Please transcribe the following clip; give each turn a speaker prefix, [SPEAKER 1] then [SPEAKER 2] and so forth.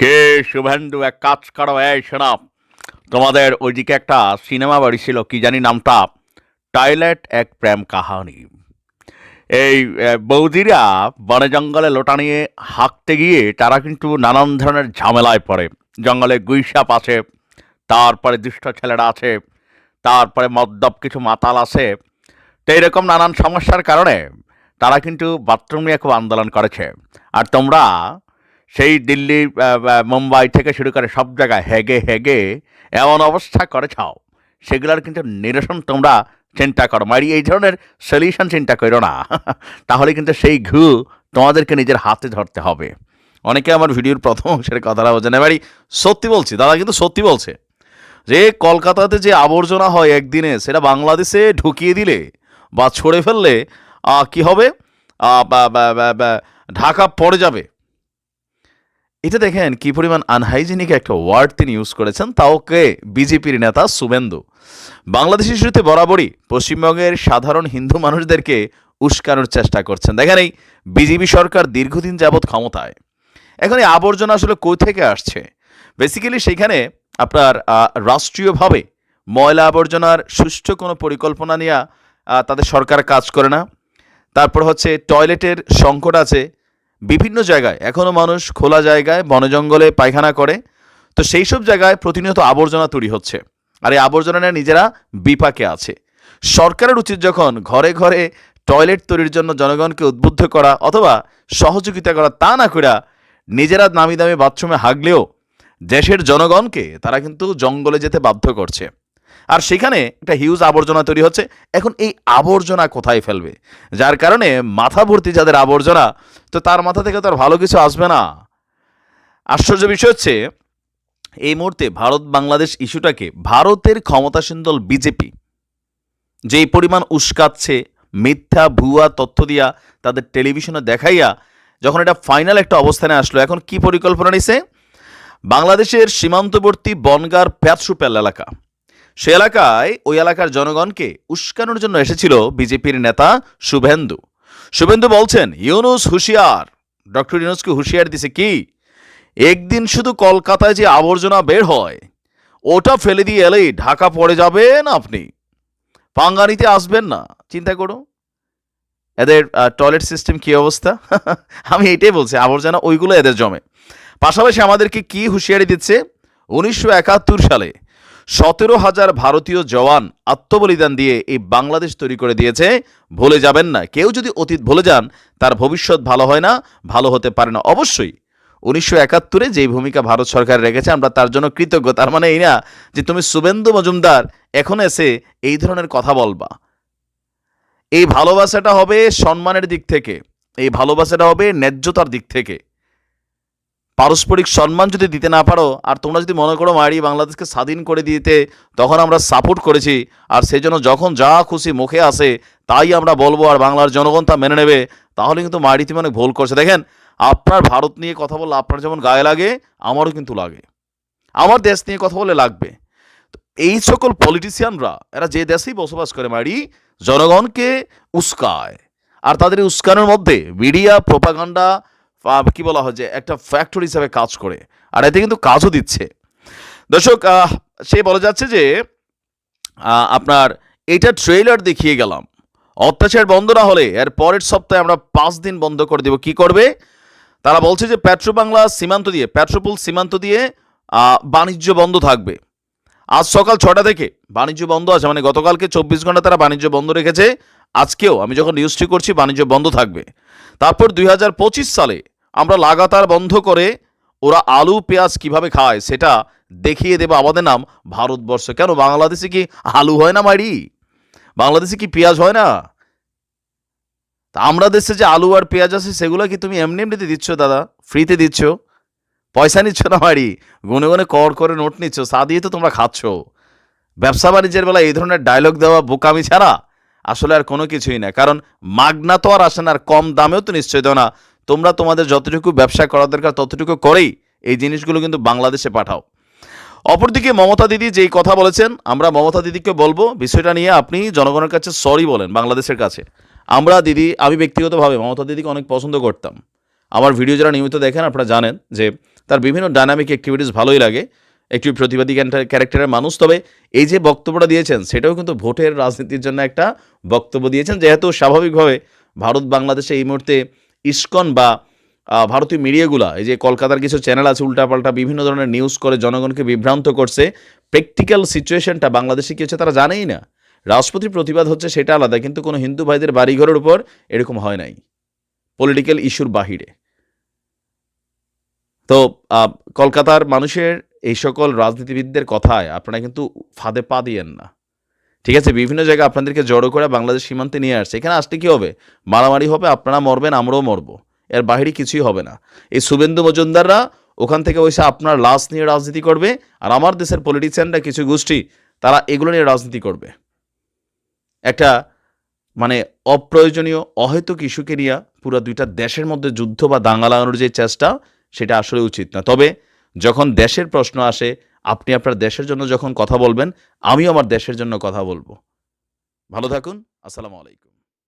[SPEAKER 1] কে শুভেন্দু এক কাজ করো, এই শোনা। তোমাদের ওইদিকে একটা সিনেমা বাড়ি ছিল, কি জানি নামটা? টয়লেট এক প্রেম কাহানি। এই বৌদিরা বনে জঙ্গলে লোটা নিয়ে হাঁকতে গিয়ে তারা কিন্তু নানান ধরনের ঝামেলায় পড়ে। জঙ্গলে গুইসাপ আছে, তারপরে দুষ্ট ছেলেরা আছে, তারপরে মদ্যপ কিছু মাতাল আছে। তো এইরকম নানান সমস্যার কারণে তারা কিন্তু বাথরুম নিয়ে খুব আন্দোলন করেছে। আর তোমরা সেই দিল্লি মুম্বাই থেকে শুরু করে সব জায়গায় হেগে হেগে এমন অবস্থা করেছাও সেগুলোর কিন্তু নিরসন তোমরা চিন্তা করো। মারি, এই ধরনের সলিউশন চিন্তা করো না। তাহলে কিন্তু সেই ঘু তোমাদেরকে নিজের হাতে ধরতে হবে। অনেকে আমার ভিডিওর প্রথম অংশের কথাটা বোঝেন এবারই সত্যি বলছি, দাদা কিন্তু সত্যি বলছে। যে কলকাতাতে যে আবর্জনা হয় একদিনে, সেটা বাংলাদেশে ঢুকিয়ে দিলে বা ছড়ে ফেললে কি হবে? ঢাকা পড়ে যাবে। এটা দেখেন কি পরিমাণ আনহাইজেনিক একটা ওয়ার্ড তিনি ইউজ করেছেন তাও কে বিজেপির নেতা শুভেন্দু। বাংলাদেশ ইস্যুতে বরাবরই পশ্চিমবঙ্গের সাধারণ হিন্দু মানুষদেরকে উস্কানোর চেষ্টা করছেন। দেখেন এই বিজেপি সরকার দীর্ঘদিন যাবৎ ক্ষমতায়। এখন এই আবর্জনা আসলে কই থেকে আসছে? বেসিক্যালি সেখানে আপনার রাষ্ট্রীয়ভাবে ময়লা আবর্জনার সুষ্ঠু কোনো পরিকল্পনা নিয়ে তাদের সরকার কাজ করে না। তারপর হচ্ছে টয়লেটের সংকট আছে। বিভিন্ন জায়গায় এখনও মানুষ খোলা জায়গায় বনে জঙ্গলে পায়খানা করে। তো সেই সব জায়গায় প্রতিনিয়ত আবর্জনা তৈরি হচ্ছে। আর এই আবর্জনা নিয়ে নিজেরা বিপাকে আছে। সরকারের উচিত যখন ঘরে ঘরে টয়লেট তৈরির জন্য জনগণকে উদ্বুদ্ধ করা অথবা সহযোগিতা করা তা না করে নিজেরা নামি দামি বাথরুমে হাগলেও দেশের জনগণকে তারা কিন্তু জঙ্গলে যেতে বাধ্য করছে। আর সেখানে একটা হিউজ আবর্জনা তৈরি হচ্ছে। এখন এই আবর্জনা কোথায় ফেলবে? যার কারণে মাথা ভর্তি যাদের আবর্জনা, তো তার মাথা থেকে তো আর ভালো কিছু আসবে না। আশ্চর্য বিষয় হচ্ছে, এই মুহূর্তে ভারত বাংলাদেশ ইস্যুটাকে ভারতের ক্ষমতাসীন দল বিজেপি, যেই পরিমাণ উস্কাচ্ছে, মিথ্যা, ভুয়া তথ্য দিয়া তাদের টেলিভিশনে দেখাইয়া যখন এটা ফাইনাল একটা অবস্থানে আসলো, এখন কি পরিকল্পনা নিছে? বাংলাদেশের সীমান্তবর্তী বনগার প্যাটসুপেল এলাকা। সে এলাকায় ওই এলাকার জনগণকে উস্কানোর জন্য এসেছিল বিজেপির নেতা শুভেন্দু। শুভেন্দু বলছেন, ইউনুস হুঁশিয়ার। ডক্টর ইউনুসকে হুঁশিয়ার দিছে কি? একদিন শুধু কলকাতায় যে আবর্জনা বের হয়, ওটা ফেলে দিয়ে এলেই ঢাকা পড়ে যাবেন আপনি। পাঙ্গানিতে আসবেন না, চিন্তা করো। এদের টয়লেট সিস্টেম কি অবস্থা? আমি এটাই বলছি, আবর্জনা ওইগুলো এদের জমে। পাশাপাশি আমাদেরকে কি হুঁশিয়ারি দিচ্ছে? উনিশশো একাত্তর সালে সতেরো হাজার ভারতীয় জওয়ান আত্মবলিদান দিয়ে এই বাংলাদেশ তৈরি করে দিয়েছে। ভুলে যাবেন না, কেউ যদি অতীত ভুলে যান, তার ভবিষ্যৎ ভালো হয় না, ভালো হতে পারে না। অবশ্যই, উনিশশো একাত্তরে যেই ভূমিকা ভারত সরকার রেখেছে, আমরা তার জন্য কৃতজ্ঞ। তার মানে এই না যে তুমি শুভেন্দু মজুমদার এখন এসে এই ধরনের কথা বলবা। এই ভালোবাসাটা হবে সম্মানের দিক থেকে, এই ভালোবাসাটা হবে ন্যায্যতার দিক থেকে। পারস্পরিক সম্মান যদি দিতে না পারো, আর তোমরা যদি মনে করো মারি বাংলাদেশকে স্বাধীন করে দিতে, তখন আমরা সাপোর্ট করেছি। আর সেই জন্য যখন যা খুশি মুখে আসে, তাই আমরা বলব আর বাংলার জনগণ তা মেনে নেবে। তাহলে কিন্তু মারি তুমি অনেক ভুল করছে। দেখেন, আপনার ভারত নিয়ে কথা বললে আপনার যেমন গায়ে লাগে, আমারও কিন্তু লাগে। আমার দেশ নিয়ে কথা বলে লাগবে। এই সকল পলিটিশিয়ানরা এরা যে দেশেই বসবাস করে মারি, জনগণকে উস্কায়। আর তাদের উস্কানোর মধ্যে মিডিয়া প্রোপাগান্ডা কি বলা হয় যে একটা ফ্যাক্টরি হিসাবে কাজ করে। আর এতে কিন্তু কাজও দিচ্ছে। দর্শক সে বলা যাচ্ছে যে আপনার এটা ট্রেলার দেখিয়ে গেলাম। অত্যাচার বন্ধ না হলে এর পরের সপ্তাহে আমরা পাঁচ দিন বন্ধ করে দেব। কি করবে? তারা বলছে যে পেট্রো বাংলা সীমান্ত দিয়ে, পেট্রোপুল সীমান্ত দিয়ে বাণিজ্য বন্ধ থাকবে। আজ সকাল ছটা থেকে বাণিজ্য বন্ধ আছে মানে গতকালকে চব্বিশ ঘণ্টা তারা বাণিজ্য বন্ধ রেখেছে। আজকেও আমি যখন নিউজটি করছি, বাণিজ্য বন্ধ থাকবে। তারপর দুই হাজার পঁচিশ সালে আমরা লাগাতার বন্ধ করে ওরা আলু, পেঁয়াজ কীভাবে খায় সেটা দেখিয়ে দেবো। আমাদের নাম ভারতবর্ষ। কেন, বাংলাদেশে কি আলু হয় না মারি বাংলাদেশে কি পেঁয়াজ হয় না? তা আমরা দেশে যে আলু আর পেঁয়াজ আছে, সেগুলো কি তুমি এমনি এমনিতে দিচ্ছ দাদা? ফ্রিতে দিচ্ছ? পয়সা নিচ্ছ না মারি গুনে গুনে কর করে নোট নিচ্ছ, চা দিয়ে তো তোমরা খাচ্ছ। ব্যবসা বাণিজ্যের বেলা এই ধরনের ডায়লগ দেওয়া বোকামি ছাড়া আসলে আর কোনো কিছুই না। কারণ মাগনা তো আর আসে না, আর কম দামেও তো নিশ্চয় দেও না। তোমরা তোমাদের যতটুকু ব্যবসা করা দরকার ততটুকু করেই এই জিনিসগুলো কিন্তু বাংলাদেশে পাঠাও। অপরদিকে মমতা দিদি যেই কথা বলেছেন, আমরা মমতা দিদিকে বলব, বিষয়টা নিয়ে আপনি জনগণের কাছে সরি বলেন, বাংলাদেশের কাছে। আমরা দিদি, আমি ব্যক্তিগতভাবে মমতা দিদিকে অনেক পছন্দ করতাম। আমার ভিডিও যারা নিয়মিত দেখেন, আপনারা জানেন যে
[SPEAKER 2] তার বিভিন্ন ডাইনামিক অ্যাক্টিভিটিস ভালোই লাগে। একটি প্রতিবাদী ক্যারেক্টারের মানুষ। তবে এই যে বক্তব্যটা দিয়েছেন, সেটাও কিন্তু ভোটের রাজনীতির জন্য একটা বক্তব্য দিয়েছেন। যেহেতু স্বাভাবিকভাবে ভারত বাংলাদেশে এই মুহূর্তে ইস্কন বা ভারতীয় মিডিয়াগুলা, এই যে কলকাতার কিছু চ্যানেল আছে, উল্টাপাল্টা বিভিন্ন ধরনের নিউজ করে জনগণকে বিভ্রান্ত করছে প্র্যাকটিক্যাল সিচুয়েশনটা বাংলাদেশে কী হচ্ছে তারা জানেই না। রাষ্ট্রপতির প্রতিবাদ হচ্ছে সেটা আলাদা, কিন্তু কোনো হিন্দু ভাইদের বাড়িঘরের উপর এরকম হয় নাই পলিটিক্যাল ইস্যুর বাহিরে। তো কলকাতার মানুষের এই সকল রাজনীতিবিদদের কথায় আপনারা কিন্তু ফাঁদে পা দিয়েন না। ঠিক আছে, বিভিন্ন জায়গায় আপনাদেরকে জড়ো করে বাংলাদেশ সীমান্তে নিয়ে আসছে। এখানে আসলে কী হবে? মারামারি হবে, আপনারা মরবেন, আমরাও মরবো। এর বাহিরে কিছুই হবে না। এই শুভেন্দু মজুমদাররা ওখান থেকে ওইসে আপনার লাশ নিয়ে রাজনীতি করবে আর আমার দেশের পলিটিশিয়ানরা কিছু গোষ্ঠী, তারা এগুলো নিয়ে রাজনীতি করবে। একটা মানে অপ্রয়োজনীয়, অহেতুক ইস্যুকে নিয়ে পুরো দুইটা দেশের মধ্যে যুদ্ধ বা দাঙ্গা লাগানোর যে চেষ্টা, সেটা আসলে উচিত না। তবে যখন দেশের প্রশ্ন আসে আপনি আপনার দেশের জন্য যখন কথা বলবেন, আমিও আমার দেশের জন্য কথা বলব। ভালো থাকুন, আসসালামু আলাইকুম।